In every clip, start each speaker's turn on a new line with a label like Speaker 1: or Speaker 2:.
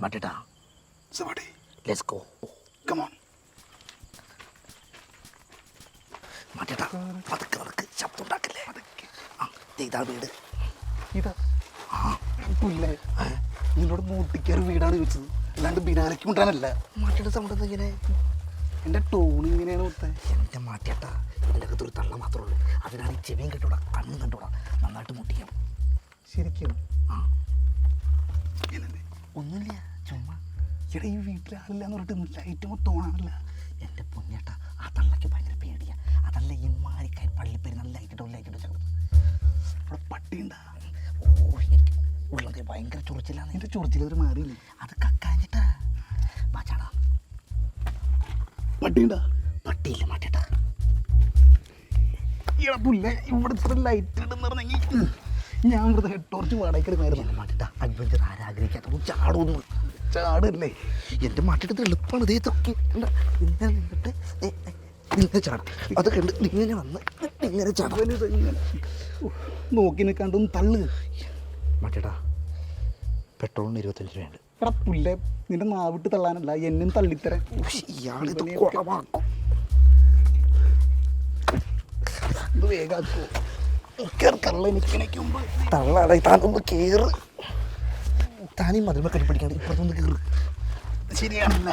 Speaker 1: മാറ്റേട്ടാ.
Speaker 2: Somebody,
Speaker 1: let's go
Speaker 2: come on.
Speaker 1: മാറ്റേട്ടാ പതുക്കെ പതുക്കെ ശബ്ദം ഉണ്ടാക്കല്ലേ? ആ ദേ ഇതാ വീട്.
Speaker 2: ഇതാ. പുല്ലേ നിന്നോട് മൂട്ടിക്കൊരു വീടാണ് ചോദിച്ചത്. അല്ലാണ്ട് ബിനാലയ്ക്ക് കൊണ്ടുവരാനല്ല.
Speaker 1: മാറ്റേട്ട സൗണ്ട് ഇങ്ങനെ?
Speaker 2: എന്റെ ടോൺ ഇങ്ങനെയാണ് മുത്തേ.
Speaker 1: എന്റെ മാറ്റേട്ടാ ഇതിന്റെ അകത്ത് ഒരു തള്ള മാത്രമേ ഉള്ളൂ. അതിനാണ് ഈ ചെവിയും കെട്ടൂടാ കണ്ണും കണ്ടൂടാ നന്നായിട്ട് മുട്ടിക്കാം.
Speaker 2: ശരിക്കും.
Speaker 1: ആ.
Speaker 2: എന്നെ
Speaker 1: ഒന്നുമില്ല ചുമ്മാ
Speaker 2: ഇവിടെ ഈ വീട്ടിൽ ആളില്ല എന്ന് പറഞ്ഞിട്ട് ലൈറ്റ് മൊത്തം ഓണാണല്ല
Speaker 1: എന്റെ പൊന്നേട്ടാ ആ തള്ളക്ക് ഭയങ്കര പേടിയാ. അതല്ല ഈ പള്ളി പേര് നല്ല ലൈറ്റിട്ടോ ലൈറ്റിട്ടോ ചേർത്ത്
Speaker 2: ഇവിടെ പട്ടിയുണ്ടാ.
Speaker 1: ഓ ഉള്ളത് ഭയങ്കര ചൊറിച്ചില്ലാന്ന്
Speaker 2: എന്റെ ചൊറിച്ചിൽ ഒരു മാറിയില്ലേ?
Speaker 1: അത് കക്കാഞ്ഞിട്ടാ. മാച്ചാടാ
Speaker 2: പട്ടിയുണ്ടാ?
Speaker 1: പട്ടിയില്ല മാറ്റേട്ടാ.
Speaker 2: പുല്ലേ ഇവിടെ ഇത്ര ലൈറ്റ് ഉണ്ടെന്ന് പറഞ്ഞെങ്കിൽ ഞാൻ ഇവിടുത്തെ ഹെഡ് ടോർച്ച്
Speaker 1: വാടകയ്ക്കെടുക്കുമായിരുന്നു മാറ്റേട്ടാ അഡ്വഞ്ചർ ആരാഗ്രഹിക്കാത്ത ചാടൊന്നും.
Speaker 2: ചാടല്ലേ?
Speaker 1: എന്റെ മാറ്റിട്ട് എളുപ്പമാണ് ഇതേ തൊക്കി ഇങ്ങനെ നിന്നിട്ട് ഇങ്ങനെ ചാടാം. അത് കണ്ട് ഇങ്ങനെ വന്ന് ഇങ്ങനെ ചാടാം.
Speaker 2: ഇങ്ങനെ നോക്കി നിൽക്കാണ്ടൊന്ന് തള്ളു.
Speaker 1: മാറ്റിട്ടാ പെട്രോളിന് ഇരുപത്തഞ്ച് രൂപയുണ്ട്.
Speaker 2: എടാ പുല്ലേ നിന്റെ നാവിട്ട് തള്ളാനല്ല എന്നും തള്ളിത്തരാൻ.
Speaker 1: ഇയാളിത് കുളമാക്കും
Speaker 2: ഇത് വേഗാക്കോ കേർക്കള്ള എനിക്കിനയ്ക്ക് മുമ്പ്
Speaker 1: തള്ളാടെ താനൊന്ന് കേറ്. താനീ മതിൽമ കടിപ്പിടിക്കാണ്ട് ഇപ്പുറത്തൊന്ന് കേറ്.
Speaker 2: ശരിയാണല്ല.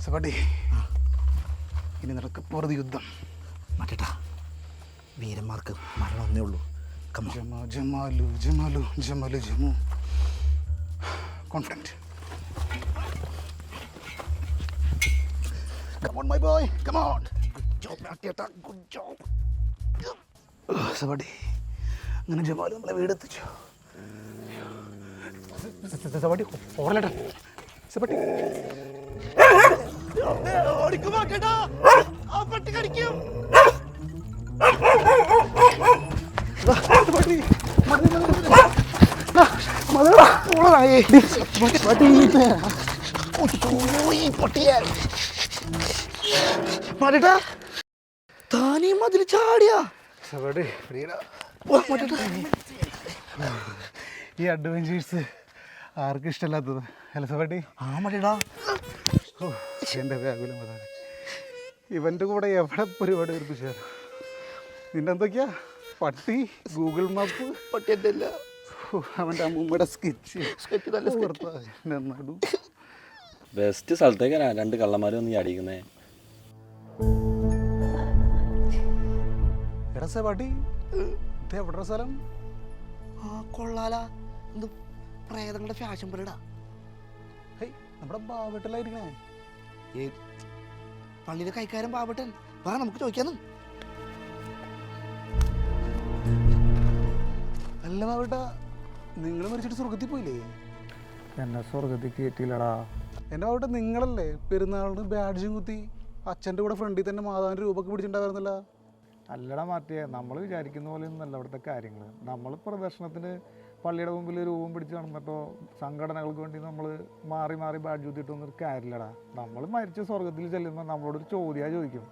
Speaker 2: സപാട്ടി ഇനി നടക്ക പോറത് യുദ്ധം.
Speaker 1: മറ്റേട്ടാ. വീരന്മാർക്ക് മരണം ഒന്നേ ഉള്ളൂ.
Speaker 2: ജമാ ജമാലു Jamalu Jamalu Jamu. Confident come on my boy come on
Speaker 1: job മാറ്റേട്ടാ good job
Speaker 2: സപാട്ടി അങ്ങനെ ജമാലു നമ്മളെ വീടെത്തിച്ചു. സപാട്ടി ഓടലട്ടാ സപാട്ടി
Speaker 1: മാറ്റേട്ടാ താനീ മതിൽ ചാടിയാ.
Speaker 2: ഈ അഡ്വഞ്ചേഴ്സ് ആർക്കും ഇഷ്ടമല്ലാത്തത്. അല്ല സപാട്ടി
Speaker 1: ആ
Speaker 2: മടിടാ എന്റെ വ്യാകുലം അതാണ്. ഇവന്റെ കൂടെ എവിടെ പരിപാടി ഏൽപ്പിച്ചാൽ നിന്റെ എന്തൊക്കെയാ പട്ടി ഗൂഗിൾ മാപ്പ്.
Speaker 1: പട്ടി
Speaker 2: എന്റെ അവന്റെ അമ്മൂമ്മയുടെ സ്കെച്ച്
Speaker 1: സ്കെച്ച് നല്ല.
Speaker 2: നടു.
Speaker 3: ബെസ്റ്റ് സ്ഥലത്തേക്കാണ് രണ്ട് കള്ളന്മാർ വന്ന് ചാടിക്കുന്നേ
Speaker 2: എടാ സപാട്ടി ഇത് എവിടെ സ്ഥലം?
Speaker 1: ആ കൊള്ളാലാ. എന്ത് പ്രേതങ്ങളുടെ ഫാഷൻ പരടാ
Speaker 2: ഹേയ് നമ്മുടെ ബാവട്ടിലായിരിക്കണേ
Speaker 1: ഏ പള്ളിയിലെ കൈക്കാരൻ പാവട്ടൻ വാ നമുക്ക് ചോദിക്കാന്നും.
Speaker 2: അല്ല ബാവട്ട നിങ്ങൾ മരിച്ചിട്ട് സ്വർഗത്തിൽ പോയില്ലേ?
Speaker 4: എന്നെ സ്വർഗത്തിൽ കയറ്റിയില്ലടാ.
Speaker 2: എന്റെ അവിടെ നിങ്ങളല്ലേ? പെരുന്നാളിന് ബാഡ്ജും കുത്തി. അച്ഛന്റെ കൂടെ ഫ്രണ്ടിൽ തന്നെ മാതാവിന്റെ രൂപമൊക്കെ പിടിച്ചിട്ടുണ്ടായിരുന്നില്ല.
Speaker 4: അല്ലടാ മാറ്റിയേ നമ്മൾ വിചാരിക്കുന്ന പോലെ ഒന്നല്ല അവിടുത്തെ കാര്യങ്ങൾ നമ്മൾ പ്രദർശനത്തിന് പള്ളിയുടെ മുമ്പിൽ രൂപം പിടിച്ച് നടന്നിട്ടോ സംഘടനകൾക്ക് വേണ്ടി നമ്മൾ മാറി മാറി ബാഡ്ജ് കുത്തിയിട്ടൊന്നും ഒരു കാര്യമില്ലടാ. നമ്മൾ മരിച്ച സ്വർഗത്തിൽ ചെല്ലുമ്പോൾ നമ്മളോടൊരു ചോദ്യമാണ് ചോദിക്കും.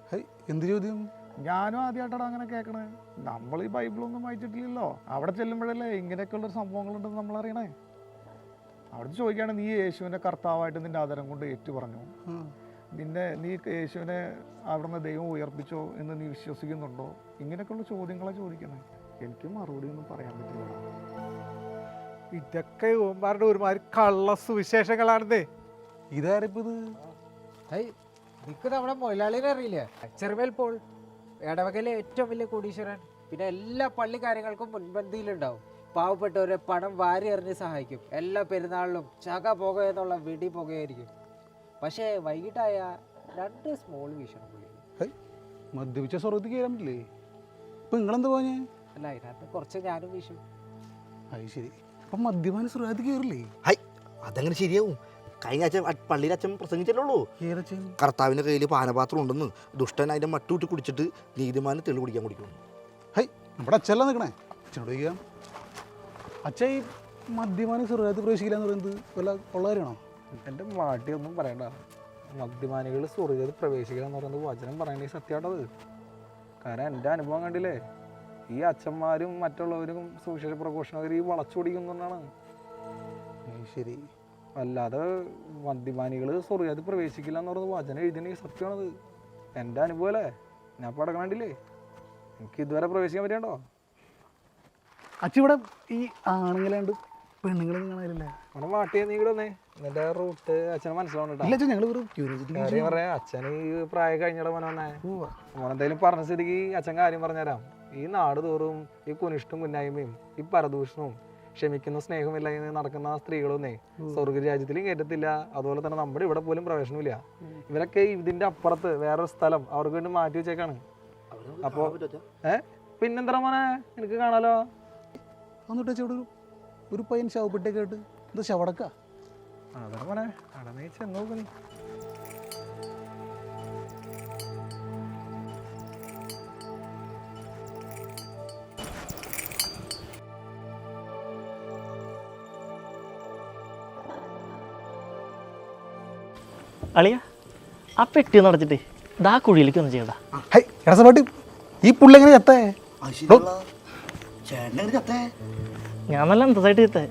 Speaker 2: എന്ത് ചോദ്യം?
Speaker 4: ഞാനും ആദ്യമായിട്ടാണ് അങ്ങനെ കേൾക്കണേ നമ്മൾ ഈ ബൈബിളൊന്നും വായിച്ചിട്ടില്ലല്ലോ. അവിടെ ചെല്ലുമ്പോഴല്ലേ ഇങ്ങനെയൊക്കെയുള്ള സംഭവങ്ങളുണ്ടെന്ന് നമ്മൾ അറിയണേ അവിടെ ചോദിക്കുകയാണ് നീ യേശുവിന്റെ കർത്താവായിട്ട് നിന്റെ ആദരം കൊണ്ട് ഏറ്റു പറഞ്ഞു. നിന്നെ നീ യേശുവിനെ അവിടുന്ന് ദൈവം ഉയർപ്പിച്ചോ എന്ന് നീ വിശ്വസിക്കുന്നുണ്ടോ? ഇങ്ങനെയൊക്കെയുള്ള ചോദ്യങ്ങളെ ചോദിക്കണേ എനിക്ക് മറുപടി ഒന്നും പറയാൻ പറ്റില്ല
Speaker 5: ഇതൊക്കെ ഓമ്പാരുടെ ഒരുമാതിരി കള്ള സുവിശേഷങ്ങളാണെന്നേ
Speaker 2: ഇതാരിപ്പോ ഇത്?
Speaker 5: നമ്മുടെ മൊയിലാളിനെ അറിയില്ലേ? ചെറുമേൽ പോൾ. ഇടവകയിലെ ഏറ്റവും വലിയ കോടീശ്വരൻ. പിന്നെ എല്ലാ പള്ളി കാര്യങ്ങൾക്കും മുൻപന്തിയിലുണ്ടാവും. പാവപ്പെട്ടവരെ പണം വാരി എറിഞ്ഞ് സഹായിക്കും. എല്ലാ പെരുന്നാളിലും ചക പുക എന്നുള്ള വെടി പുകയായിരിക്കും. പക്ഷേ വൈകിട്ടായ രണ്ട് സ്മോൾ വീശണം പുള്ളി.
Speaker 2: മദ്യപിച്ച സ്വർഗത്തിൽ കയറാൻ പറ്റില്ലേ? ഇപ്പൊ നിങ്ങളെന്താ പോഞ്ഞേ
Speaker 5: അല്ല അതിനകത്ത് കുറച്ച് ഞാനും വീശും.
Speaker 2: അത് ശരി. അപ്പൊ മദ്യപാന സ്വർഗത്തിൽ കയറില്ലേ?
Speaker 1: ഹൈ അതങ്ങനെ ശരിയാവും. കഴിഞ്ഞ ആഴ്ച പള്ളിയിൽ അച്ഛൻ പ്രസംഗിച്ചല്ലോ
Speaker 2: ഏതച്ഛൻ?
Speaker 1: കർത്താവിന്റെ കയ്യിൽ പാനപാത്രം ഉണ്ടെന്ന് ദുഷ്ടൻ അതിന്റെ മട്ടുകൂട്ടി കുടിച്ചിട്ട് നീതിമാന് തെളി കുടിക്കാൻ കുടിക്കുന്നു.
Speaker 2: ഹൈ നമ്മുടെ അച്ഛല്ല നിൽക്കണേ അച്ഛനോട് ചോദിക്കാം. അച്ഛ ഈ മദ്യപാനം സ്വർഗത്തിൽ പ്രവേശിക്കില്ല എന്ന് പറയുന്നത് വല്ല ഉള്ള കാര്യമാണോ
Speaker 4: എന്റെ മാട്ടിയൊന്നും പറയണ്ട. മദ്യപാനികൾ സ്വർഗത്തിൽ പ്രവേശിക്കണം എന്ന് പറയുന്നത് വചനം പറയണേ സത്യമായിട്ടത്. കാരണം എന്റെ അനുഭവം കണ്ടില്ലേ? ഈ അച്ഛന്മാരും മറ്റുള്ളവരും സുവിശേഷ പ്രഘോഷണകർ ഈ വളച്ചൊടിക്കുന്നതാണ്
Speaker 2: ശരി.
Speaker 4: അല്ലാതെ മദ്യപാനികൾ സ്വർഗത്തിൽ പ്രവേശിക്കില്ല എന്ന് പറയുന്നത് വചനം എഴുതണേ സത്യമാണത്. എന്റെ അനുഭവമല്ലേ ഞാൻ ഇപ്പോൾ എനിക്ക് ഇതുവരെ പ്രവേശിക്കാൻ പറ്റിയുണ്ടോ
Speaker 2: അച്ഛ ഇവിടെ ഈ ആണുങ്ങളുണ്ട് പെണ്ണുങ്ങളെ കാണാനില്ല
Speaker 4: നമ്മുടെ മാട്ടിയെ നീ ഇവിടെ വന്നേ എന്നിട്ട് റൂട്ട് അച്ഛനെ മനസ്സിലാവണം
Speaker 2: ഇല്ല അച്ഛാ ഞങ്ങൾ ഒരു ക്യൂരിയോസിറ്റി
Speaker 4: കാര്യം പറയാ അച്ഛൻ ഈ പ്രായം കഴിഞ്ഞിട മോനെ വന്നേ മോനെന്തായാലും പറഞ്ഞ സ്ഥിതിക്ക് അച്ഛൻ കാര്യം പറഞ്ഞുതരാം. ഈ നാട് തോറും ഈ കുനിഷ്ടും കുന്നായ്മയും ഈ പരദൂഷണവും ക്ഷമിക്കുന്ന സ്നേഹമില്ല നടക്കുന്ന സ്ത്രീകളൊന്നേ. സ്വർഗ രാജ്യത്തിലും കയറ്റത്തില്ല. അതുപോലെ തന്നെ നമ്മുടെ ഇവിടെ പോലും പ്രവേശനമില്ല ഇവരൊക്കെ ഇതിന്റെ അപ്പുറത്ത് വേറൊരു സ്ഥലം അവർക്ക് വേണ്ടി മാറ്റി വെച്ചേക്കാണ്. അപ്പോ ഏഹ് പിന്നെന്താ മോനെ? എനിക്ക് കാണാലോ?
Speaker 2: എന്നിട്ട് അച്ഛാ ഒരു ഒരു പയ്യൻ ശവപ്പെട്ടൊക്കെ ആയിട്ട് എന്താ ശവടക്ക
Speaker 4: ചെന്ന്
Speaker 6: അളിയ ആ പെട്ടി നടച്ചിട്ട് ദാ കുഴിയിലേക്ക് ഒന്ന് ചെയ്യടാ.
Speaker 2: ഹൈ ഈ പുള്ളി എങ്ങനെ എത്തേ
Speaker 1: ചേട്ടനെ ചത്തേ
Speaker 6: ഞാൻ നല്ല അന്തസ്സായിട്ട്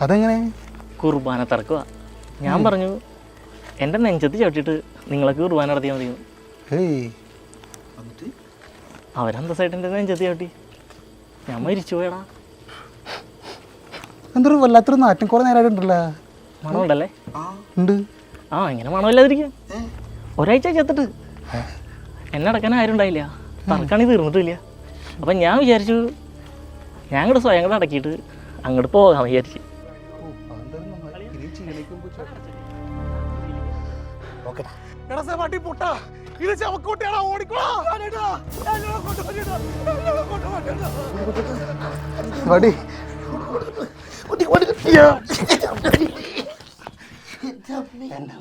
Speaker 2: അതെങ്ങനെ?
Speaker 6: കുർബാന തറക്കുക ഞാൻ പറഞ്ഞു എന്റെ നെഞ്ചത്ത് ചവിട്ടിയിട്ട് നിങ്ങളൊക്കെ കുർബാന നടത്തിയാൽ മതി അവരന്തസ്സായിട്ട് എന്റെ നെഞ്ചത്ത് ചവിട്ടി. ഞാൻ മരിച്ചു പോയടാ.
Speaker 2: എന്തൊരു വല്ലാത്തൊരു നാറ്റം. കുറെ നേരമായിട്ടുണ്ടല്ലോ
Speaker 6: മണമുണ്ടല്ലേ?
Speaker 1: ആ.
Speaker 2: ഉണ്ട്.
Speaker 6: ആ ഇങ്ങനെ മണമില്ലാതിരിക്കാം. ഒരാഴ്ച ചത്തിട്ട്. എന്നെ അടക്കാൻ ആരും ഉണ്ടായില്ല. തറക്കാണി തീർന്നിട്ടില്ല അപ്പം ഞാൻ വിചാരിച്ചു ഞങ്ങളുടെ അങ്ങോട്ട് സ്വയം കൂടെ അടക്കിയിട്ട് അങ്ങോട്ട് പോകാൻ വിചാരിച്ചു
Speaker 2: വടി.
Speaker 1: എന്താ?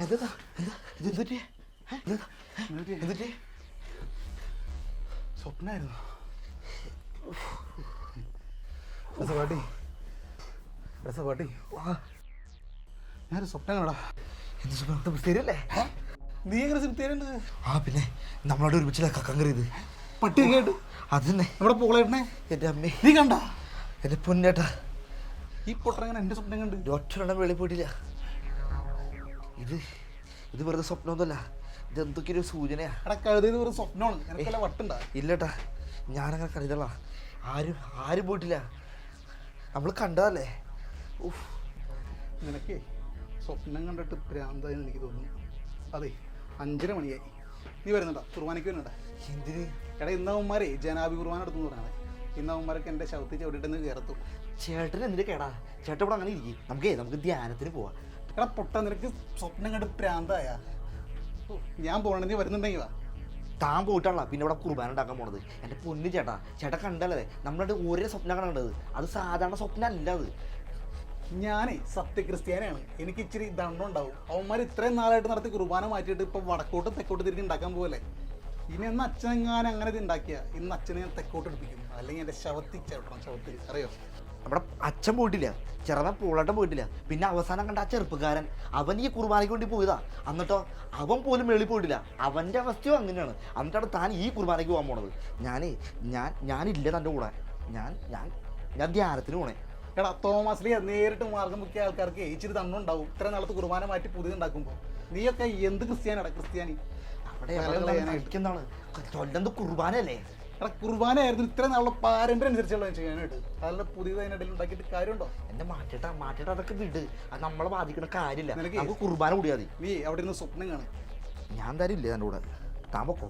Speaker 1: എന്താ? ഇതെന്തുപറ്റി? ഏ? എന്താ?
Speaker 2: സ്വപ്നായിരുന്നു. രസപാട്ടി രസപാട്ടി ഞാനൊരു സ്വപ്നം കണ്ടാ
Speaker 1: എന്ത് സ്വപ്നം തരല്ലേ?
Speaker 2: നീ എങ്ങനെ തരുന്നത്
Speaker 1: ആ പിന്നെ നമ്മളോട് ഒരുമിച്ചില്ല കക്കം
Speaker 2: പട്ടി കേട്ട്
Speaker 1: അത് തന്നെ.
Speaker 2: നമ്മുടെ പോളേട്ടനെ
Speaker 1: എന്റെ അമ്മേ.
Speaker 2: നീ കണ്ട?
Speaker 1: എന്റെ പൊന്നേട്ടാ.
Speaker 2: ഈ പൊട്ടങ്ങനെ എന്റെ സ്വപ്നം കണ്ട്?
Speaker 1: ഒറ്റ വെളിപ്പെട്ടില്ല. ഇത് ഇത് വെറുതെ സ്വപ്നമൊന്നുമല്ല. ഇത് എന്തൊക്കെയൊരു സൂചനയാ?
Speaker 2: എടാ കഴുതിയത് ഒരു സ്വപ്നമാണ്. എനിക്കല്ല വട്ടുണ്ടാ?
Speaker 1: ഇല്ലട്ടാ. ഞാനങ്ങനെ കരുതല്ല ആരും ആരും പോയിട്ടില്ല. നമ്മൾ കണ്ടതല്ലേ? ഉഫ്.
Speaker 2: നിനക്കേ സ്വപ്നം കണ്ടിട്ട് ഭ്രാന്തായെന്ന് എനിക്ക് തോന്നുന്നു. അതെ അഞ്ചര മണിയായി. നീ വരുന്നുണ്ടോ? കുർബാനയ്ക്ക് വരുന്നുണ്ടോ?
Speaker 1: എന്തിന്?
Speaker 2: എടാ ഇന്നവന്മാരെ ജനാഭി കുർബാന എടുത്തു പറയണേ ഇന്നവന്മാരൊക്കെ എന്റെ ശവത്തിൽ ചവിട്ടിട്ട് കയറത്തു
Speaker 1: ചേട്ടൻ എന്തിനു കേടാ? ചേട്ടൻ ഇവിടെ അങ്ങനെ ഇരിക്കും. നമുക്കേ നമുക്ക് ധ്യാനത്തിന് പോവാം.
Speaker 2: എടാ പൊട്ട നിനക്ക് സ്വപ്നം കണ്ട് പ്രാന്തായ ഞാൻ പോകണ നീ വരുന്നുണ്ടെങ്കിൽ വാ.
Speaker 1: താൻ പോയിട്ടാണല്ലോ. പിന്നെ ഇവിടെ കുർബാന ഉണ്ടാക്കാൻ പോണത്. എന്റെ പൊന്നു ചേട്ടാ. ചേട്ടാ കണ്ടല്ലേ? നമ്മളുടെ ഒരേ സ്വപ്നം കണ്ടത് അത് സാധാരണ സ്വപ്നം അല്ല അത്.
Speaker 2: ഞാനേ സത്യക്രിസ്ത്യാനിയാണ്. എനിക്ക് ഇച്ചിരി ദണ്ണം ഉണ്ടാവും. അവന്മാർ ഇത്രയും നാളായിട്ട് നടത്തി കുർബാന മാറ്റിയിട്ട് ഇപ്പൊ വടക്കോട്ട് തെക്കോട്ട് തിരിഞ്ഞ് ഉണ്ടാക്കാൻ പോകല്ലേ ഇനി എന്ന് അച്ഛനെങ്ങാനും അങ്ങനെ ഇത് ഉണ്ടാക്കിയ ഇന്ന് അച്ഛനെ ഞാൻ തെക്കോട്ട് എടുപ്പിക്കും. അല്ലെങ്കിൽ എന്റെ ശവത്തിൽ ചേട്ടണം ശവത്തിൽ. അറിയോ?
Speaker 1: നമ്മുടെ അച്ഛൻ പോയിട്ടില്ല ചെറുതൻ പൂളട്ടം പോയിട്ടില്ല പിന്നെ അവസാനം കണ്ട ആ ചെറുപ്പക്കാരൻ അവൻ ഈ കുർബാനയ്ക്ക് വേണ്ടി പോയതാ. എന്നിട്ടോ അവൻ പോലും വെളി പോയിട്ടില്ല. അവന്റെ അവസ്ഥയും അങ്ങനെയാണ്. എന്നിട്ടാണ് താൻ ഈ കുർബാനയ്ക്ക് പോകാൻ പോണത്. ഞാനേ ഞാൻ ഞാനില്ല തന്റെ കൂടെ. ഞാൻ ഞാൻ ഞാൻ ധ്യാനത്തിന് പോണേ.
Speaker 2: എടാ തോമസ് നേരിട്ട് മാർഗം മുക്കിയ ആൾക്കാർക്ക് ഇച്ചിരി ദണ്ണുണ്ടാവും ഇത്ര നാളത്തെ കുർബാന മാറ്റി പുതിയത് ഉണ്ടാക്കുമ്പോൾ നീയൊക്കെ എന്ത് ക്രിസ്ത്യാനിടാ ക്രിസ്ത്യാനി?
Speaker 1: അവിടെ എന്താണ്. ചൊല്ലന്ത് കുർബാനയല്ലേ?
Speaker 2: എടാ കുർബാനയായിരുന്നു. ഇത്ര നാളുള്ള പാരമ്പര്യം അനുസരിച്ചുള്ള ചെയ്യാനായിട്ട്. അതല്ല പുതിയത് ഇടയിൽ ഉണ്ടാക്കിയിട്ട് കാര്യമുണ്ടോ?
Speaker 1: എന്നെ മാറ്റിട്ടാ മാറ്റിട്ട് അതൊക്കെ വിട്. അത് നമ്മളെ ബാധിക്കുന്ന കാര്യമില്ല.
Speaker 2: നിനക്ക്
Speaker 1: നമുക്ക് കുർബാന കൂടിയാതി
Speaker 2: നീ അവിടെ ഇരുന്ന് സ്വപ്നം കാണും.
Speaker 1: ഞാൻ തരില്ല എന്റെ കൂടെ? താൻ പൊക്കോ?